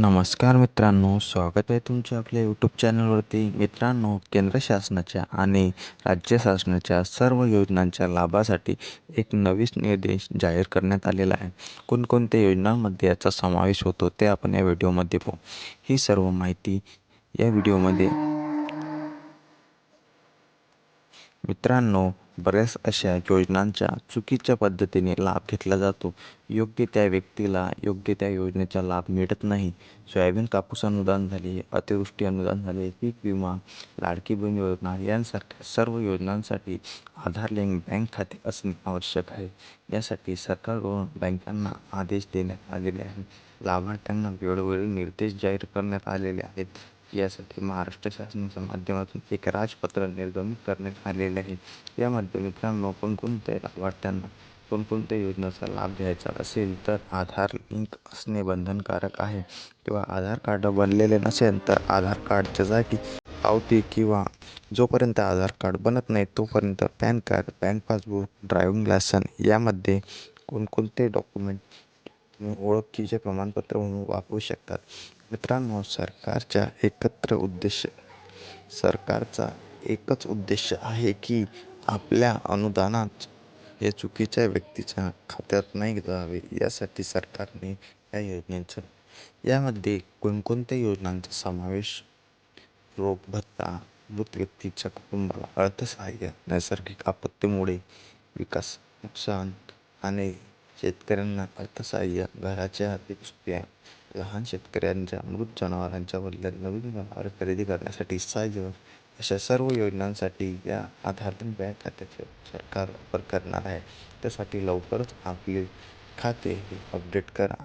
नमस्कार मित्रांनो स्वागत आहे तुमचे आपल्या यूट्यूब चॅनलवरती मित्रांनो केंद्र शासनाच्या आणि राज्य शासनाच्या सर्व योजनांच्या लाभासाठी एक नवीन निर्देश जाहीर करण्यात आलेला आहे. कोणकोणत्या योजनांमध्ये याचा समावेश होतो ते आपण या व्हिडिओमध्ये पाहू. ही सर्व माहिती या व्हिडिओमध्ये मित्रांनो बऱ्याच अशा योजनांचा चुकीच्या पद्धतीने लाभ घेतला जातो. योग्य त्या व्यक्तीला योग्य त्या योजनेचा लाभ मिळत नाही. सोयाबीन कापूस अनुदान झाले अतिवृष्टी अनुदान झाले पीक विमा लाडकी बहीण योजना यांसारख्या सर्व योजनांसाठी आधार लिंक बँक खाते असणे आवश्यक आहे. यासाठी सरकारकडून बँकांना आदेश देण्यात आलेले आहे लाभार्थ्यांना वेळोवेळी निर्देश जाहीर करण्यात आलेले आहेत. यासाठी महाराष्ट्र शासनाच्या माध्यमातून एक राजपत्र निर्गमित करण्यात आलेले आहे. यामध्ये मित्रांनो कोणकोणत्या लाभार्थ्यांना कोणकोणत्या योजनेचा लाभ घ्यायचा असेल तर आधार लिंक असणे बंधनकारक आहे. किंवा आधार कार्ड बनलेले नसेल तर आधार कार्डच्या जागी पावती किंवा जोपर्यंत आधार कार्ड बनत नाही तोपर्यंत PAN card bank passbook driving licence यामध्ये कोणकोणते डॉक्युमेंट ओळखीचे प्रमाणपत्र म्हणून वापरू शकतात. मित्रांनो सरकारच्या एकत्र उद्देश सरकारचा एकच उद्देश आहे की आपल्या अनुदानात हे चुकीच्या व्यक्तीच्या खात्यात नाही जावे यासाठी सरकारने या योजनेचं यामध्ये कोणकोणत्या योजनांचा समावेश रोग भत्ता मृत व्यक्तीच्या कुटुंबाला अर्थसहाय्य नैसर्गिक आपत्तीमुळे विकास नुकसान आणि शेतकऱ्यांना अर्थसहाय्य घराच्या दुरुस्त्या लहान शेतकऱ्यांच्या मृत जनावरांच्या बदल्यात नवीन जनावर खरेदी करण्यासाठी सहाय्य अशा सर्व योजनांसाठी या आधारतून बँक खात्याचे सरकार वापर करणार आहे. त्यासाठी लवकरच आपले खाते हे अपडेट करा.